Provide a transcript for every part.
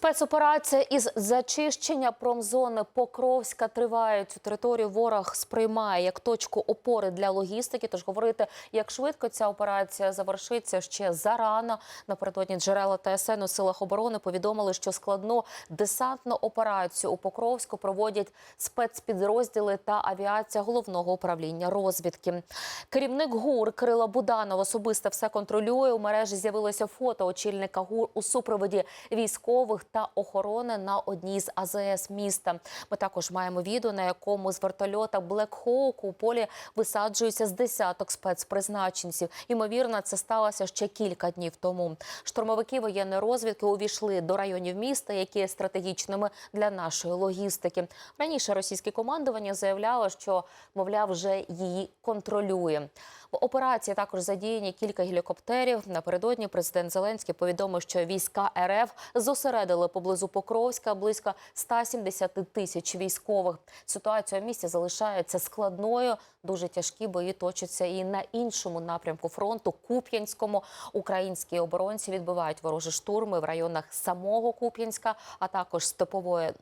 Спецоперація із зачищення промзони Покровська триває. Цю територію ворог сприймає як точку опори для логістики. Тож говорити, як швидко ця операція завершиться ще зарано. Напередодні джерела ТСН у силах оборони повідомили, що складну десантну операцію у Покровську проводять спецпідрозділи та авіація головного управління розвідки. Керівник ГУР Кирила Буданов особисто все контролює. У мережі з'явилося фото очільника ГУР у супроводі військових та охорони на одній з АЗС міста. Ми також маємо відео, на якому з вертольота Hawk у полі висаджується з десяток спецпризначенців. Ймовірно, це сталося ще кілька днів тому. Штурмовики воєнної розвідки увійшли до районів міста, які є стратегічними для нашої логістики. Раніше російське командування заявляло, що мовляв вже її контролює. В операції також задіяні кілька гелікоптерів. Напередодні президент Зеленський повідомив, що війська РФ зосередили поблизу Покровська близько 170 тисяч військових. Ситуація в місті залишається складною. Дуже тяжкі бої точаться і на іншому напрямку фронту Куп'янському. Українські оборонці відбивають ворожі штурми в районах самого Куп'янська, а також степової.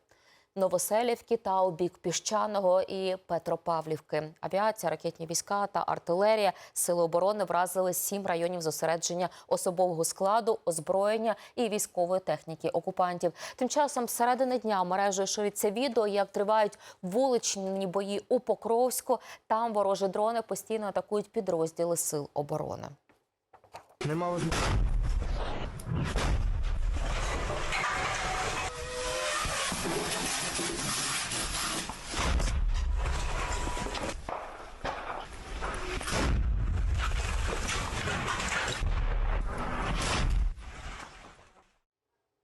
Новоселівки та у бік Піщаного і Петропавлівки. Авіація, ракетні війська та артилерія сили оборони вразили сім районів зосередження особового складу, озброєння і військової техніки окупантів. Тим часом середини дня мережею шириться відео, як тривають вуличні бої у Покровську. Там ворожі дрони постійно атакують підрозділи сил оборони. Нема.